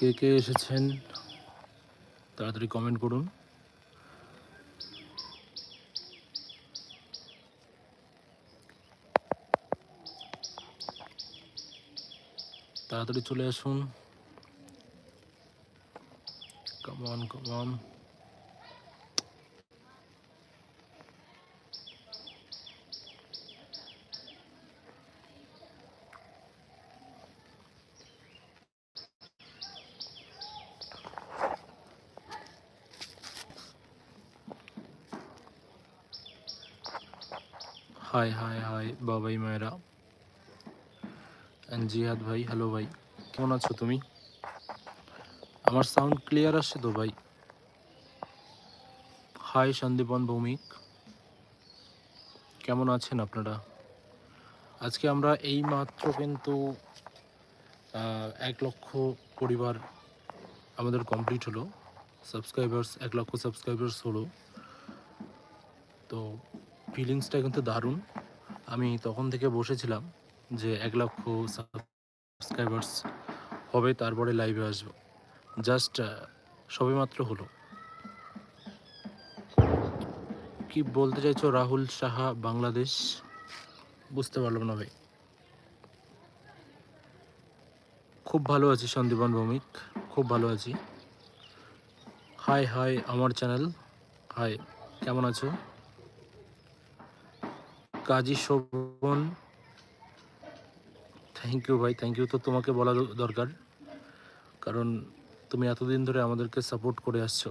কে কে এসেছেন তাড়াতাড়ি কমেন্ট করুন। তাড়াতাড়ি চলে আসুন। Come on come on hi hi hi বাবাই, মায়েরা। জিহাদ ভাই হ্যালো ভাই, কেমন আছো তুমি? আমার সাউন্ড ক্লিয়ার আসছে তো ভাই? হাই সন্দীপন ভৌমিক। কেমন আছেন আপনারা? আজকে আমরা এই মাত্র কিন্তু এক লক্ষ পরিবার আমাদের কমপ্লিট হলো। সাবস্ক্রাইবার্স এক লক্ষ সাবস্ক্রাইবার্স হলো। তো ফিলিংসটা কিন্তু দারুণ। আমি তখন থেকে বসেছিলাম যে এক লক্ষ সাবস্ক্রাইবার্স হবে, তারপরে লাইভে আসব। জাস্ট সবেমাত্র হলো। কি বলতে চাইছো রাহুল সাহা, বাংলাদেশ? বুঝতে পারলাম না ভাই। খুব ভালো আছি সন্দীপন ভৌমিক, খুব ভালো আছি। হাই হাই আমার চ্যানেল হাই কেমন আছো? কাজী শোভন। থ্যাংক ইউ ভাই থ্যাংক ইউ তো তোমাকে বলা দরকার। কারণ তুমি এতদিন ধরে আমাদেরকে সাপোর্ট করে আসছো।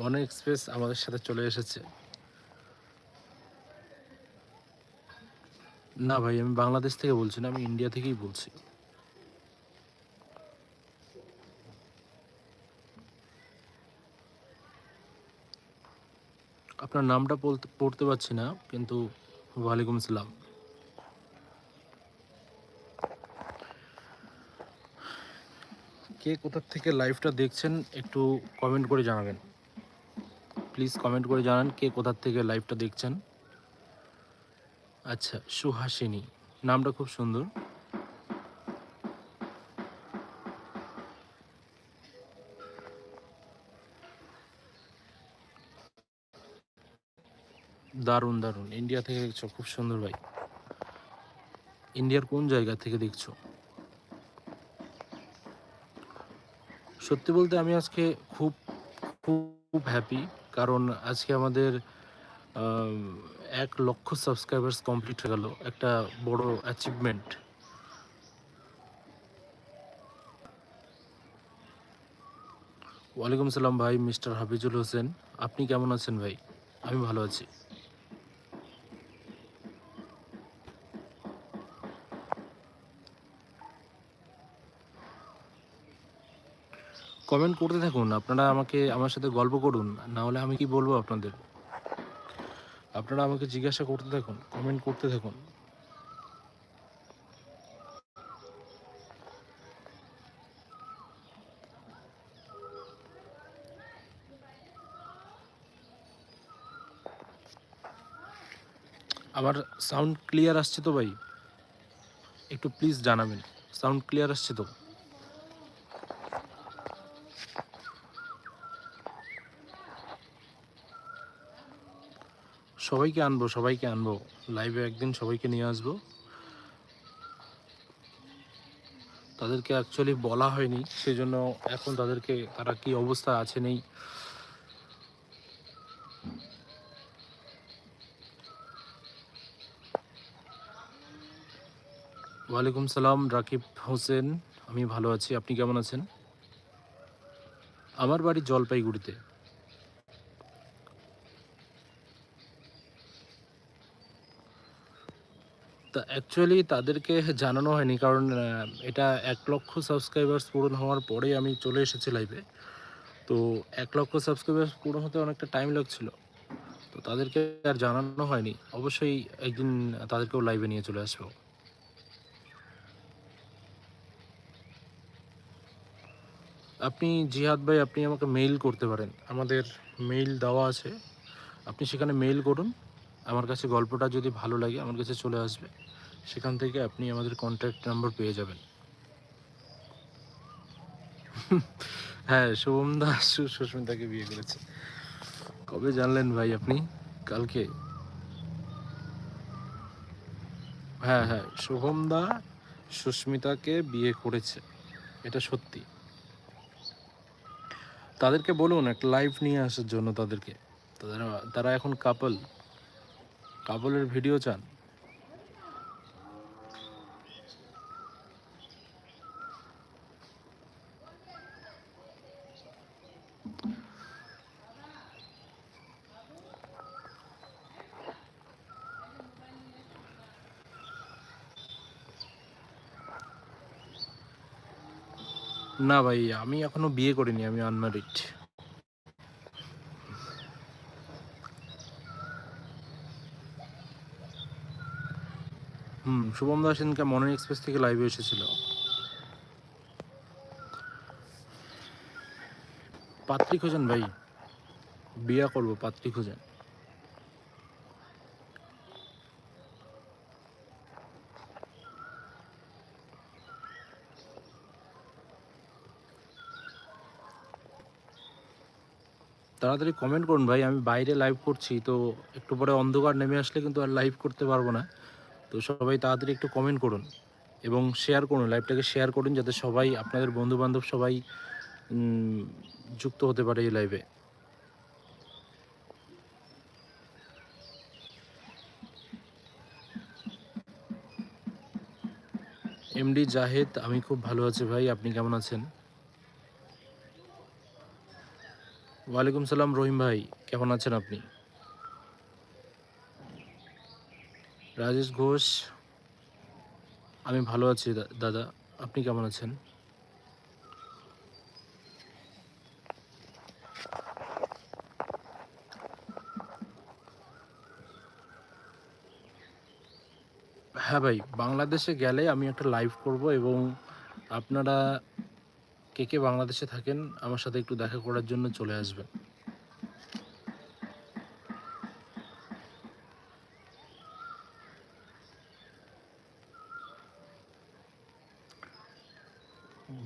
মনে এক্সপ্রেস আমাদের সাথে চলে এসেছে। না ভাই, আমি বাংলাদেশ থেকে বলছি না, আমি ইন্ডিয়া থেকেই বলছি। আপনার নামটা পড়তে পারছি না, কিন্তু ওয়ালাইকুম সালাম কে কোথার থেকে লাইভটা দেখছেন, একটু কমেন্ট করে জানাবেন। প্লিজ কমেন্ট করে জানান কে কোথা থেকে লাইভটা দেখছেন। আচ্ছা সুহাসিনী, নামটা খুব সুন্দর। দারুণ দারুণ। ইন্ডিয়া থেকে দেখছ, খুব সুন্দর ভাই। ইন্ডিয়ার কোন জায়গা থেকে দেখছ? সত্যি বলতে আমি আজকে খুব খুব হ্যাপি কারণ আজকে আমাদের এক লক্ষ সাবস্ক্রাইবার্স কমপ্লিট হয়ে গেল। একটা বড় অ্যাচিভমেন্ট ওয়ালাইকুম সালাম ভাই, মিস্টার হাফিজুল হোসেন। আপনি কেমন আছেন ভাই? আমি ভালো আছি। কমেন্ট করতে থাকুন, আপনারা আমাকে, আমার সাথে গল্প করুন না হলে আমি কি বলব আপনাদের? আপনারা আমাকে জিজ্ঞাসা করতে থাকুন কমেন্ট করতে থাকুন। আমার সাউন্ড ক্লিয়ার আসছে তো ভাই? একটু প্লিজ জানাবেন সাউন্ড ক্লিয়ার আসছে তো? সবাইকে আনব সবাইকে আনব। লাইভে একদিন সবাইকে নিয়ে আসব। তাদেরকে অ্যাকচুয়ালি বলা হয়নি সেই জন্য এখন তাদেরকে, তারা কি অবস্থা আছে নেই। ওয়ালাইকুম সালাম, রাকিব হোসেন। আমি ভালো আছি, আপনি কেমন আছেন? আমার বাড়ি জলপাইগুড়িতে। তা অ্যাকচুয়ালি তাদেরকে জানানো হয়নি, কারণ এটা এক লক্ষ সাবস্ক্রাইবার্স পূরণ হওয়ার পরেই আমি চলে এসেছি লাইভে তো এক লক্ষ সাবস্ক্রাইবার্স পূরণ হতে অনেকটা টাইম লাগছিল। তো তাদেরকে আর জানানো হয়নি। অবশ্যই একদিন তাদেরকেও লাইভে নিয়ে চলে আসব। আপনি, জিহাদ ভাই, আপনি আমাকে মেইল করতে পারেন। আমাদের মেইল দেওয়া আছে। আপনি সেখানে মেইল করুন। আমার কাছে গল্পটা যদি ভালো লাগে আমার কাছে চলে আসবে। সেখান থেকে আপনি আমাদের কন্ট্যাক্ট নাম্বার পেয়ে যাবেন। হ্যাঁ শুভম দাস সুস্মিতাকে বিয়ে করেছে। কবে জানলেন ভাই আপনি? কালকে। হ্যাঁ হ্যাঁ শুভম দা সুস্মিতাকে বিয়ে করেছে। এটা সত্যি। তাদেরকে বলুন একটা লাইভ নিয়ে আসার জন্য তাদেরকে। তারা তারা এখন কাপল কাপলের ভিডিও চান? না ভাই আমি এখনও বিয়ে করিনি আমি আনম্যারিড হুম, শুভম দাস সেদিনকে মর্নিং এক্সপ্রেস থেকে লাইভে এসেছিল। পাত্রী খোঁজেন ভাই, বিয়া করব পাত্রী খোঁজেন তাড়াতাড়ি কমেন্ট করুন ভাই, আমি বাইরে লাইভ করছি, তো একটু পরে অন্ধকার নেমে আসলে কিন্তু আর লাইভ করতে পারব না। তো সবাই তাড়াতাড়ি একটু কমেন্ট করুন এবং শেয়ার করুন লাইভটাকে শেয়ার করুন যাতে সবাই আপনাদের বন্ধু বান্ধব সবাই যুক্ত হতে পারে এই লাইভে এমডি জাহেদ, আমি খুব ভালো আছি ভাই, আপনি কেমন আছেন? ওয়ালাইকুম সালাম রহিম ভাই, কেমন আছেন আপনি? রাজেশ ঘোষ, আমি ভালো আছি দাদা। আপনি কেমন আছেন? হ্যাঁ ভাই, বাংলাদেশে গেলে আমি একটা লাইভ করব এবং আপনারা কে কে বাংলাদেশে থাকেন, আমার সাথে একটু দেখা করার জন্য চলে আসবেন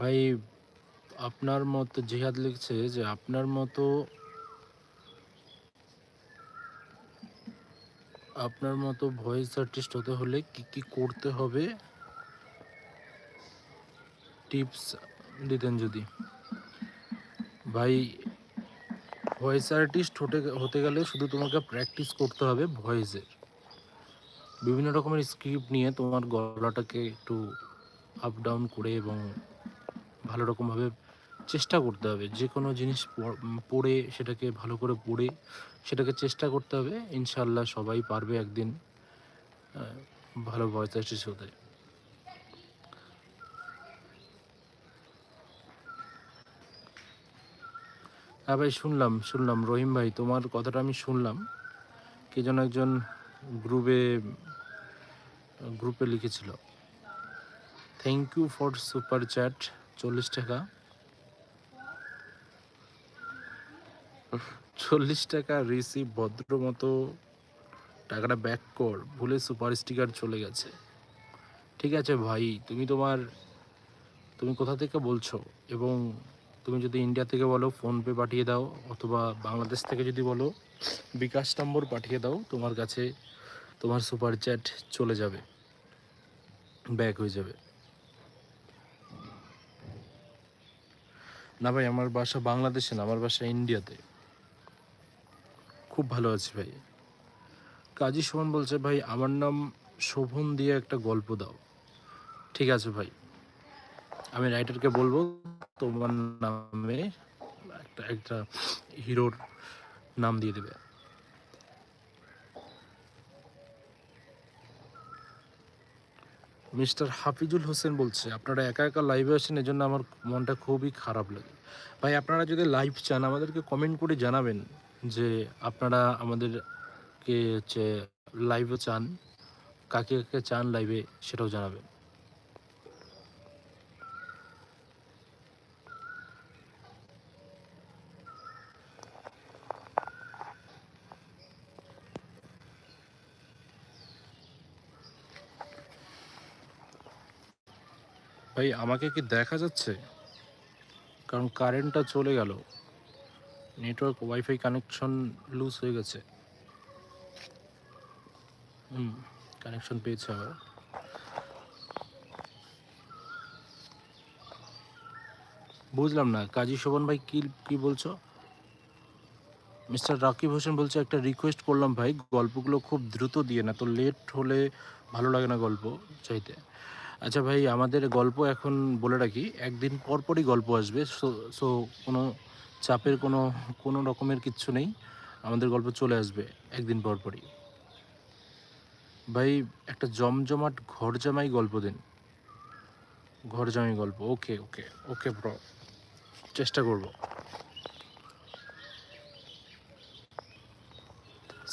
ভাই আপনার মতো জিহাদ লিখছে যে আপনার মতো আপনার মতো ভয়েস আর্টিস্ট হতে হলে কি কি করতে হবে? টিপস দিতেন যদি। ভাই ভয়েস আর্টিস্ট হতে হতে গেলে শুধু তোমাকে প্র্যাকটিস করতে হবে ভয়েসের বিভিন্ন রকমের স্ক্রিপ্ট নিয়ে তোমার গলাটাকে একটু আপ ডাউন করে এবং ভালো রকমভাবে চেষ্টা করতে হবে। যে কোনো জিনিস পড়- সেটাকে ভালো করে পড়ে সেটাকে চেষ্টা করতে হবে। ইনশাল্লাহ সবাই পারবে একদিন ভালো ভয়েস আর্টিস্ট হতে। হ্যাঁ ভাই, শুনলাম শুনলাম। রহিম ভাই, তোমার কথাটা আমি শুনলাম। কে যেন একজন গ্রুপে গ্রুপে লিখেছিল। Thank you for super chat চল্লিশ টাকা। চল্লিশ টাকা রিসিভ ভদ্র মতো টাকাটা ব্যাক কর, ভুলে সুপার স্টিকার চলে গেছে। ঠিক আছে ভাই, তুমি তোমার, তুমি কোথা থেকে বলছো? এবং তুমি যদি ইন্ডিয়া থেকে বলো ফোনপে পাঠিয়ে দাও, অথবা বাংলাদেশ থেকে যদি বলো, বিকাশ নম্বর পাঠিয়ে দাও, তোমার কাছে তোমার সুপার চ্যাট চলে যাবে। ব্যাক হয়ে যাবে। না ভাই, আমার বাসা বাংলাদেশে না, আমার বাসা ইন্ডিয়াতে খুব ভালো আছি ভাই। কাজী সুমন বলছে, ভাই, আমার নাম শোভন দিয়ে একটা গল্প দাও। ঠিক আছে ভাই। আমি রাইটারকে বলব, তোমার নামে একটা একটা হিরোর নাম দিয়ে দেবে। মিস্টার হাফিজুল হোসেন বলছে, আপনারা একা একা লাইভে আসেন এজন্য আমার মনটা খুবই খারাপ লাগে। ভাই, আপনারা যদি লাইভ চান, আমাদেরকে কমেন্ট করে জানাবেন। যে আপনারা আমাদেরকে হচ্ছে লাইভে চান, কাকে কাকে চান লাইভে সেটাও জানাবেন। ভাই, আমাকে কি দেখা যাচ্ছে? কারণ কারেন্টটা চলে গেল। নেটওয়ার্ক ওয়াইফাই কানেকশন লুজ হয়ে গেছে। হুম কানেকশন পেয়েছে আবার। বুঝলাম না, কাজী শোভন ভাই কি কি বলছো? মিস্টার রাকিব হোসেন বলছে, একটা রিকোয়েস্ট করলাম ভাই, গল্পগুলো খুব দ্রুত দিয়ে না, তো লেট হলে ভালো লাগে না গল্প চাইতে। আচ্ছা ভাই, আমাদের গল্প এখন বলে রাখি, একদিন পরপরই গল্প আসবে, সো সো কোনো চাপের কোনো কোনো রকমের কিচ্ছু নেই। আমাদের গল্প চলে আসবে একদিন পর পরই। ভাই, একটা জমজমাট ঘর জামাই গল্প দিন। ঘর জামাই গল্প, ওকে ওকে ওকে ব্র চেষ্টা করব।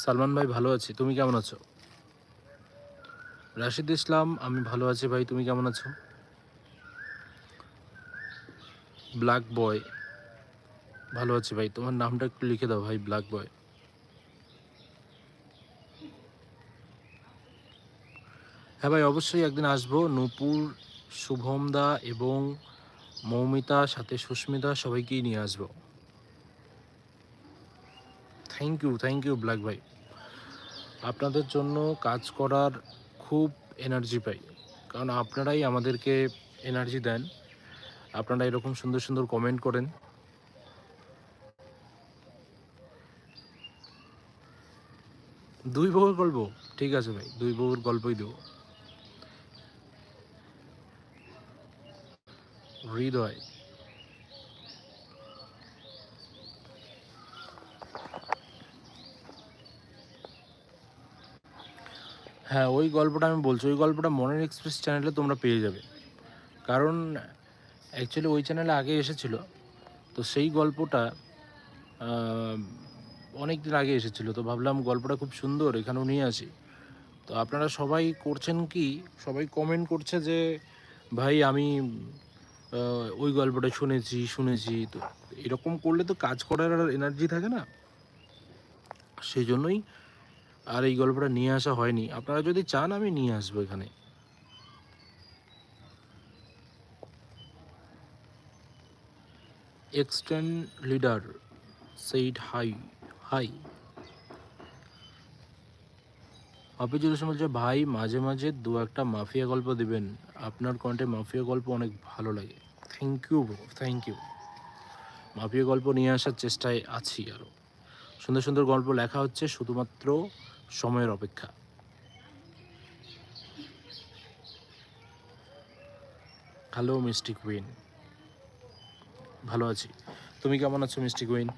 সালমান ভাই, ভালো আছি। তুমি কেমন আছো? রাশিদ ইসলাম, আমি ভালো আছি ভাই, তুমি কেমন আছো? ব্ল্যাক বয় ভালো আছি ভাই। তোমার নামটা একটু লিখে দাও ভাই ব্ল্যাক বয় হ্যাঁ ভাই, অবশ্যই একদিন আসব। নূপুর শুভম দা এবং মৌমিতা, সাথে সুস্মিতা, সবাইকেই নিয়ে আসব। Thank you thank you black ভাই আপনাদের জন্য কাজ করার খুব এনার্জি পাই। কারণ আপনারাই আমাদেরকে এনার্জি দেন। আপনারা এরকম সুন্দর সুন্দর কমেন্ট করেন। দুই বউয়ের গল্প। ঠিক আছে ভাই, দুই বউয়ের গল্পই দেবো। হৃদয়। হ্যাঁ ওই গল্পটা আমি বলছি, ওই গল্পটা মনের এক্সপ্রেস চ্যানেলে তোমরা পেয়ে যাবে। কারণ অ্যাকচুয়ালি ওই চ্যানেলে আগে এসেছিল। তো সেই গল্পটা অনেক দিন আগে এসেছিল, তো ভাবলাম গল্পটা খুব সুন্দর, এখানেও নিয়ে আসি। তো আপনারা সবাই করছেন কি? সবাই কমেন্ট করছে যে, ভাই, আমি ওই গল্পটা শুনেছি শুনেছি। তো এরকম করলে তো কাজ করার আর এনার্জি থাকে না। সেই জন্যই আর এই গল্পটা নিয়ে আসা হয়নি। আপনারা যদি চান, আমি নিয়ে আসব এখানে। Extend leader said hi hi Hafizul Hossain বলছে, ভাই, মাঝে মাঝে দু একটা মাফিয়া গল্প দিবেন। আপনার কণ্ঠে মাফিয়া গল্প অনেক ভালো লাগে। Thank you thank you mafia গল্প নিয়ে আসার চেষ্টায় আছি আরও সুন্দর সুন্দর গল্প লেখা হচ্ছে শুধুমাত্র সময়ের অপেক্ষা। হ্যালো মিস্টি কুইন ভালো আছি। তুমি কেমন আছো মিস্টি কুইন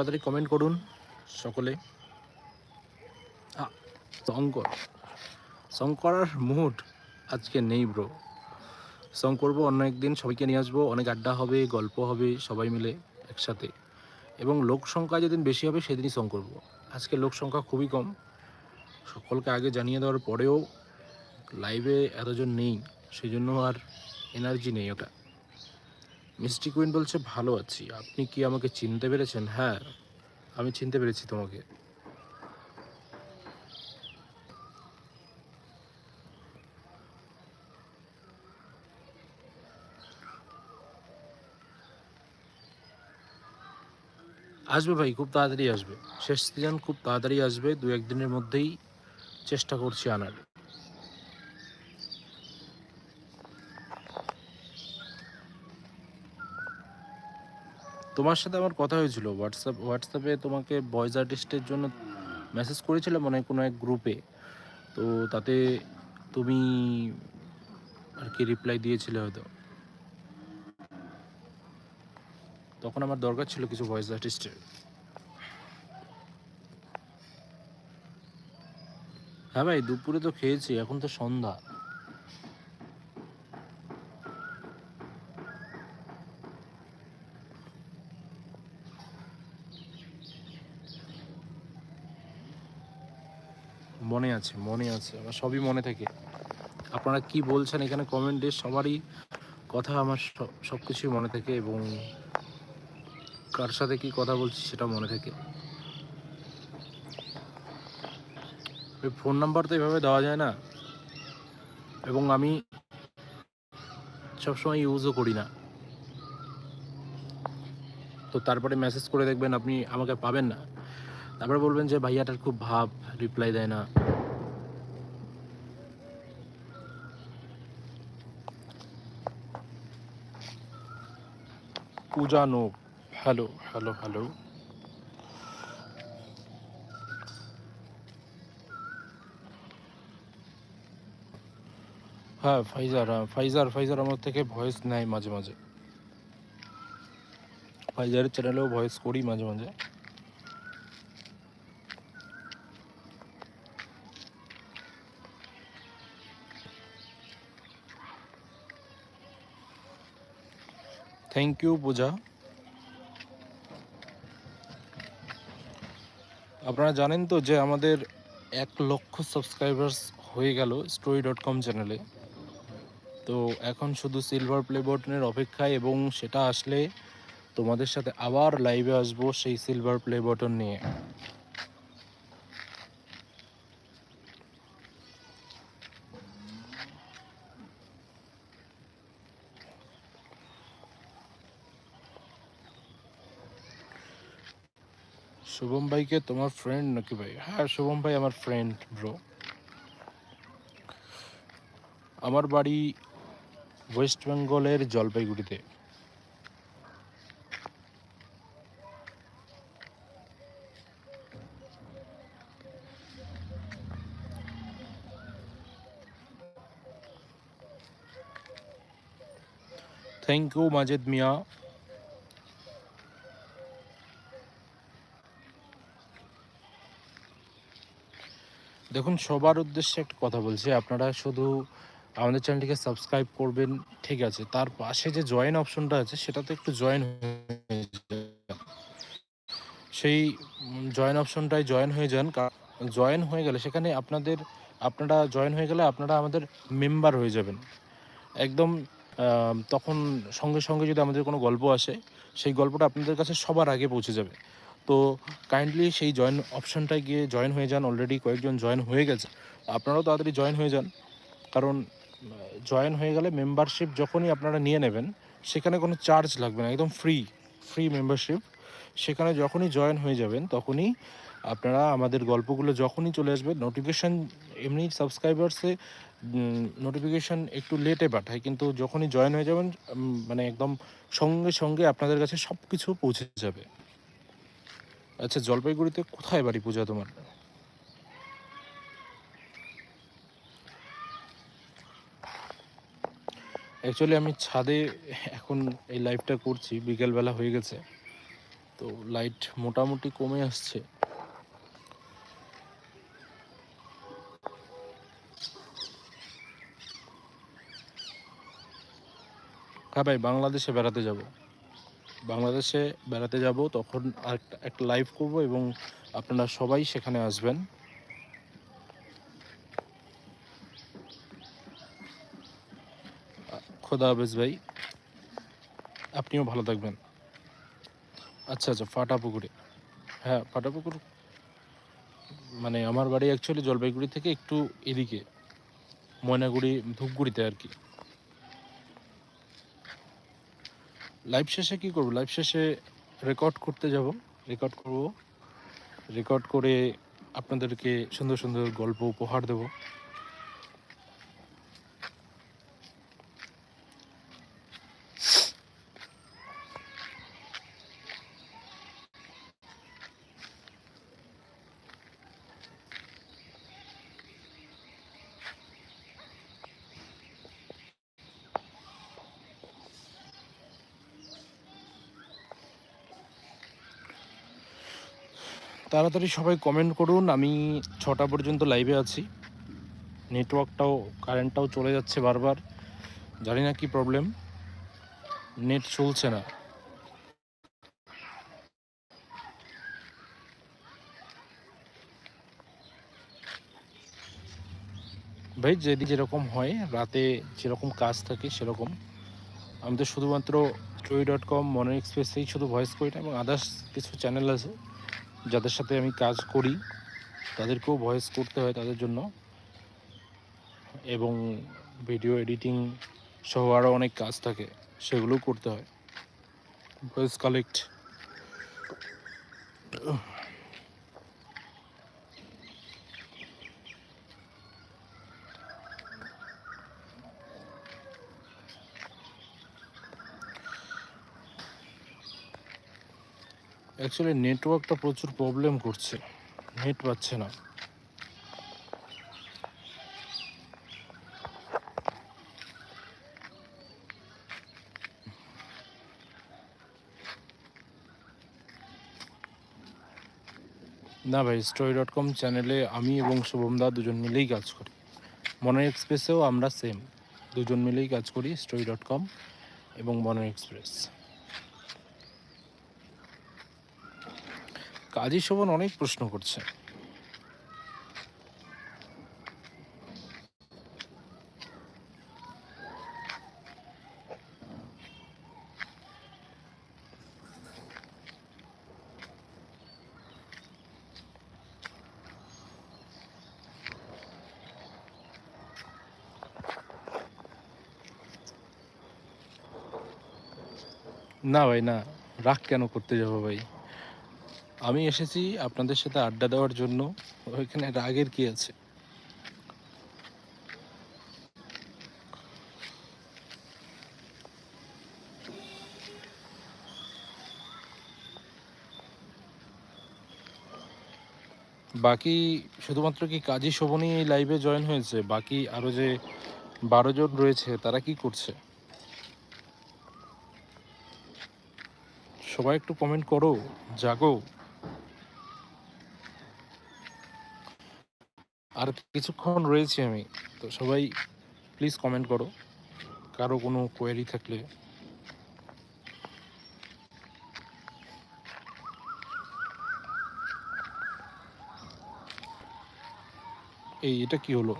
তাড়াতাড়ি কমেন্ট করুন সকলে। শঙ্কর। সং করার মুড আজকে নেই ব্রো সং করব, অন্য একদিন সবাইকে নিয়ে আসব। অনেক আড্ডা হবে, গল্প হবে, সবাই মিলে একসাথে। এবং লোক সংখ্যা যেদিন বেশি হবে, সেদিনই সং করব। আজকে লোক সংখ্যা খুবই কম। সকলকে আগে জানিয়ে দেওয়ার পরেও লাইভে এতজন নেই সেই জন্য আর এনার্জি নেই ওটা। মিষ্টি কুইন বলছে, ভালো আছি। আপনি কি আমাকে চিনতে পেরেছেন? হ্যাঁ আমি চিনতে পেরেছি তোমাকে। আসবে ভাই, খুব তাড়াতাড়ি আসবে। শেষ সিজন খুব তাড়াতাড়ি আসবে। দু একদিনের মধ্যেই চেষ্টা করছি আনার। তোমার সাথে আমার কথা হয়েছিল। হোয়াটসঅ্যাপ হোয়াটসঅ্যাপে তোমাকে ভয়েস আর্টিস্টের জন্য মেসেজ করেছিলাম মানে কোনো এক গ্রুপে তো তাতে তুমি আর কি রিপ্লাই দিয়েছিলে হয়তো। তখন আমার দরকার ছিল কিছু ভয়েস আর্টিস্টের হ্যাঁ ভাই, দুপুরে তো খেয়েছি, এখন তো সন্ধ্যা মনে আছে, মনে আছে, আমার সবই মনে থাকে। আপনারা কি বলছেন এখানে কমেন্টে সবারই কথা আমার সব কিছুই মনে থাকে এবং কার সাথে কি কথা বলছি সেটা মনে থাকে। ওই ফোন নাম্বার তো এভাবে দেওয়া যায় না। এবং আমি সবসময় ইউজও করি না। তো তারপরে মেসেজ করে দেখবেন আপনি আমাকে পাবেন না। তারপরে বলবেন যে ভাইয়াটার খুব ভাব রিপ্লাই দেয় না। Puja no hello hello hello. হ্যাঁ ফাইজার হ্যাঁ ফাইজার ফাইজার আমার থেকে ভয়েস নেয় মাঝে মাঝে। ফাইজারের চ্যানেলেও ভয়েস করি মাঝে মাঝে। থ্যাংক ইউ পূজা আপনারা জানেন তো যে আমাদের এক লক্ষ সাবস্ক্রাইবার্স হয়ে গেল স্টোরি ডট কম চ্যানেলে তো এখন শুধু সিলভার প্লে বটনের অপেক্ষায় এবং সেটা আসলে তোমাদের সাথে আবার লাইভে আসব সেই সিলভার প্লে বটন নিয়ে। শুভম ভাইকে তোমার ফ্রেন্ড নাকি ভাই? হ্যাঁ শুভম ভাই আমার ফ্রেন্ড ব্রো আমার বাড়ি ওয়েস্ট বেঙ্গলের জলপাইগুড়িতে। থ্যাংক ইউ মাজেদ মিয়া দেখুন, সবার উদ্দেশ্যে একটা কথা বলছি। আপনারা শুধু আমাদের চ্যানেলটিকে সাবস্ক্রাইব করবেন, ঠিক আছে। তার পাশে যে জয়েন অপশনটা আছে সেটাতে একটু জয়েন যান। সেই জয়েন অপশনটায় জয়েন হয়ে যান জয়েন হয়ে গেলে সেখানে আপনাদের, আপনারা জয়েন হয়ে গেলে আপনারা আমাদের মেম্বার হয়ে যাবেন। একদম তখন সঙ্গে সঙ্গে যদি আমাদের কোনো গল্প আসে, সেই গল্পটা আপনাদের কাছে সবার আগে পৌঁছে যাবে। তো কাইন্ডলি সেই জয়েন অপশনটায় গিয়ে জয়েন হয়ে যান। অলরেডি কয়েকজন জয়েন হয়ে গেছে। আপনারাও তাড়াতাড়ি জয়েন হয়ে যান। কারণ জয়েন হয়ে গেলে মেম্বারশিপ যখনই আপনারা নিয়ে নেবেন, সেখানে কোনো চার্জ লাগবে না। একদম ফ্রি ফ্রি মেম্বারশিপ সেখানে যখনই জয়েন হয়ে যাবেন, তখনই আপনারা আমাদের গল্পগুলো যখনই চলে আসবে নোটিফিকেশান এমনি সাবস্ক্রাইবার্সে নোটিফিকেশান একটু লেটে পাঠায়। কিন্তু যখনই জয়েন হয়ে যাবেন মানে একদম সঙ্গে সঙ্গে আপনাদের কাছে সব কিছু পৌঁছে যাবে। আচ্ছা জলপাইগুড়িতে কোথায় বাড়ি পূজা তোমার? অ্যাকচুয়ালি আমি ছাদে এখন এই লাইভটা করছি, বিকেলবেলা হয়ে গেছে। তো লাইট মোটামুটি কমে আসছে। হ্যাঁ বাংলাদেশে বেড়াতে যাব। বাংলাদেশে বেড়াতে যাব, তখন আরেকটা, একটা লাইভ করব এবং আপনারা সবাই সেখানে আসবেন। খোদা হাফেজ ভাই, আপনিও ভালো থাকবেন। আচ্ছা আচ্ছা ফাটা পুকুরে হ্যাঁ ফাটা পুকুর মানে আমার বাড়ি অ্যাকচুয়ালি জলপাইগুড়ি থেকে একটু এদিকে, ময়নাগুড়ি, ধূপগুড়িতে আর কি। লাইভ শেষে কি করব? লাইভ শেষে রেকর্ড করতে যাব। রেকর্ড করব। রেকর্ড করে আপনাদেরকে সুন্দর সুন্দর গল্প উপহার দেব। তাড়াতাড়ি সবাই কমেন্ট করুন, আমি ছটা পর্যন্ত লাইভে আছি। নেটওয়ার্কটাও কারেন্টটাও চলে যাচ্ছে বারবার। জানি না কি প্রবলেম নেট চলছে না। ভাই যদি যেরকম হয়, রাতে যেরকম কাজ থাকে সেরকম। আমি তো শুধুমাত্র ট্রই ডট কম মনের এক্সপ্রেসেই শুধু ভয়েস করি না এবং আদার্স কিছু চ্যানেল আছে। যাদের সাথে আমি কাজ করি, তাদেরকেও ভয়েস করতে হয় তাদের জন্য। এবং ভিডিও এডিটিং সহ আরও অনেক কাজ থাকে, সেগুলোও করতে হয়। ভয়েস কালেক্ট অ্যাকচুয়ালি নেটওয়ার্কটা প্রচুর প্রবলেম করছে। নেট পাচ্ছে না। না ভাই স্টোরি ডট কম চ্যানেলে আমি এবং শুভম দা দুজন মিলেই কাজ করি। মনের এক্সপ্রেসেও আমরা সেম দুজন মিলেই কাজ করি স্টোরি ডট কম এবং মনের এক্সপ্রেস কাজী শোভন অনেক প্রশ্ন করছে। না ভাই না। রাগ কেন করতে যাব ভাই? আমি এসেছি আপনাদের সাথে আড্ডা দেওয়ার জন্য। ওইখানে রাগের কি আছে? বাকি শুধুমাত্র কি কাজী শোভনী এই লাইভে জয়েন হয়েছে? বাকি আরও যে বারো জন রয়েছে, তারা কি করছে? সবাই একটু কমেন্ট করো। জাগো। আর কিছুক্ষণ রয়েছি আমি, তো সবাই প্লিজ কমেন্ট করো। কারও কোনো কোয়েরি থাকলে। এই, এটা কি হলো?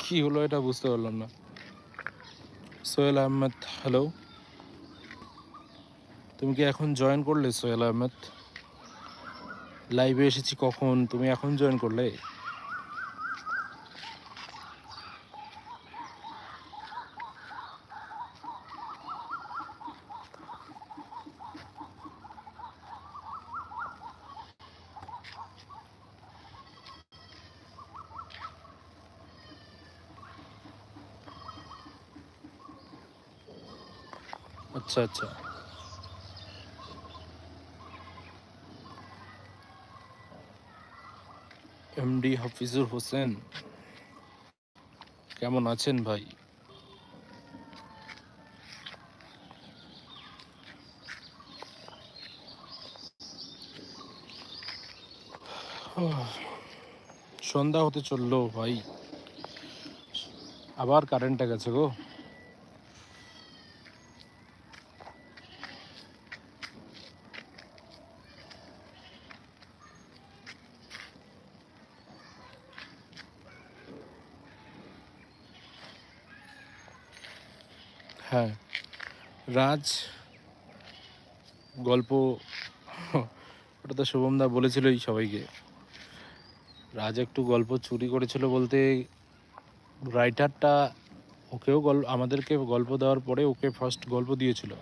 কি হলো এটা বুঝতে পারলাম না। সোহেল আহমেদ হ্যালো তুমি কি এখন জয়েন করলে সোহেল আহমেদ? লাইভে এসেছি কখন? তুমি এখন জয়েন করলে? আচ্ছা আচ্ছা। এমডি হাফিজুর হোসেন কেমন আছেন ভাই? সন্ধ্যা হতে চলল ভাই। আবার কারেন্টটা গেছে গো। রাজ, গল্প, ওটা তো শুভমদা বলেছিলই সবাইকে। রাজ একটু গল্প চুরি করেছিল বলতে রাইটারটা ওকেও গল্প আমাদেরকে গল্প দেওয়ার পরে ওকে ফার্স্ট গল্প দিয়েছিল।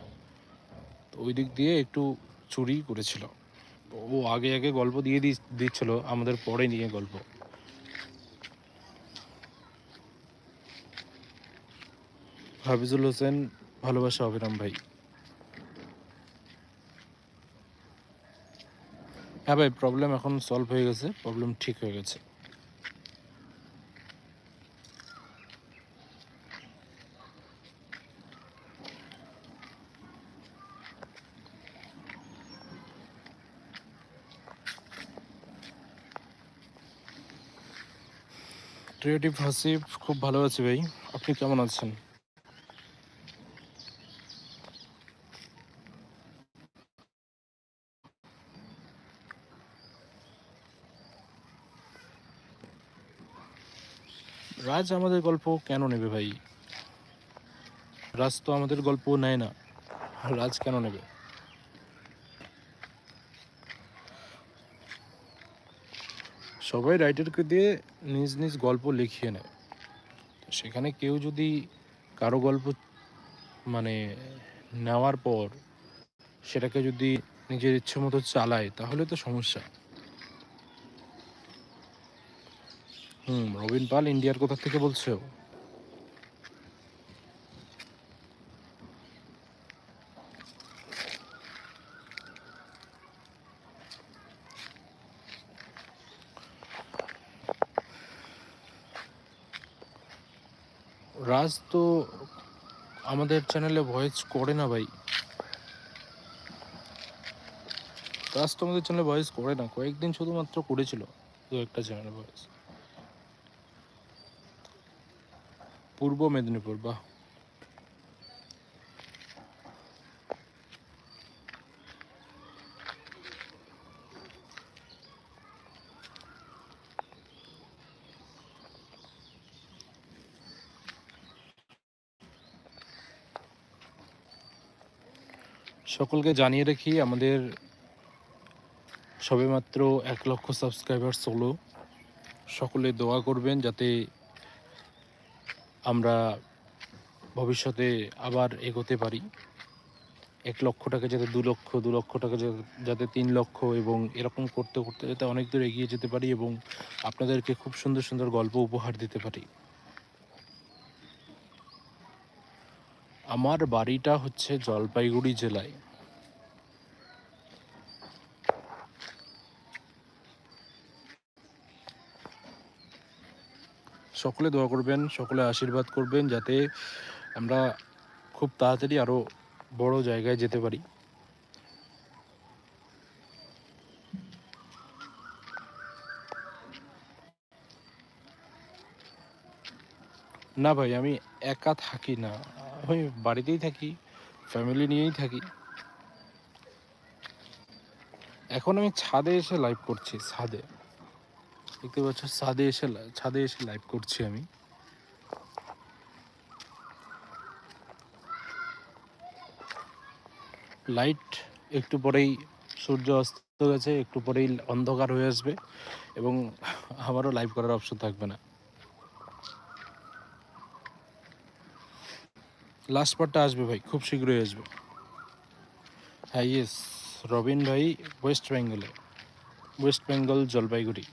তো ওই দিক দিয়ে একটু চুরি করেছিল। ও আগে আগে গল্প দিয়ে দিচ্ছিল, আমাদের পরে নিয়ে গল্প। হাফিজুল হোসেন ভালোবাসা অবিরাম ভাই। হ্যাঁ ভাই প্রবলেম এখন সলভ হয়ে গেছে প্রবলেম ঠিক হয়ে গেছে। ক্রিয়েটিভ হাসিফ খুব ভালো আছে ভাই, আপনি কেমন আছেন? রাজ আমাদের গল্প কেন নেবে ভাই? রাজ তো আমাদের গল্প নেয় না। রাজ কেন নেবে? সবাই রাইটারকে দিয়ে নিজ নিজ গল্প লিখিয়ে নেয়। সেখানে কেউ যদি কারও গল্প মানে নেওয়ার পর সেটাকে যদি নিজের ইচ্ছে মতো চালায়, তাহলে তো সমস্যা। হুম, রবিন পাল ইন্ডিয়ার কোথা থেকে বলছো? রাজ তো আমাদের চ্যানেলে ভয়েস করে না ভাই। রাজ তো আমাদের চ্যানেলে ভয়েস করে না, কয়েকদিন শুধুমাত্র করেছিল দু একটা চ্যানেলে ভয়েস পূর্ব মেদিনীপুর, বাহ। সকলকে জানিয়ে রাখি, আমাদের সবেমাত্র এক লক্ষ সাবস্ক্রাইবার হলো। সকলে দোয়া করবেন যাতে আমরা ভবিষ্যতে আবার এগোতে পারি। এক লক্ষ টাকা যাতে দু লক্ষ দু লক্ষ টাকা যাতে- তিন লক্ষ এবং এরকম করতে করতে যাতে অনেক দূর এগিয়ে যেতে পারি এবং আপনাদেরকে খুব সুন্দর সুন্দর গল্প উপহার দিতে পারি। আমার বাড়িটা হচ্ছে জলপাইগুড়ি জেলায়। সকলে দোয়া করবেন, সকলে আশীর্বাদ করবেন যাতে আমরা খুব তাড়াতাড়ি আরও বড় জায়গায় যেতে পারি। না ভাই, আমি একা থাকি না। আমি বাড়িতেই থাকি ফ্যামিলি নিয়েই থাকি। এখন আমি ছাদে এসে লাইভ করছি, ছাদে। দেখতে পাচ্ছ ছাদে এসে ছাদে এসে লাইভ করছি আমি। লাইট একটু পরেই সূর্য অস্ত গেছে, একটু পরেই অন্ধকার হয়ে আসবে এবং আমারও লাইভ করার অপশন থাকবে না। লাস্ট পার্টটা আসবে ভাই, খুব শীঘ্রই আসবে। হ্যাঁ ইয়েস রবিন ভাই ওয়েস্ট বেঙ্গলে ওয়েস্ট বেঙ্গল জলপাইগুড়ি।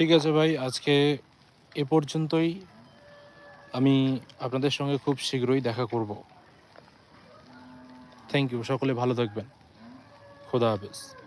ঠিক আছে ভাই, আজকে এ পর্যন্তই। আমি আপনাদের সঙ্গে খুব শীঘ্রই দেখা করব। থ্যাংক ইউ সকলে ভালো থাকবেন। খোদা হাফেজ।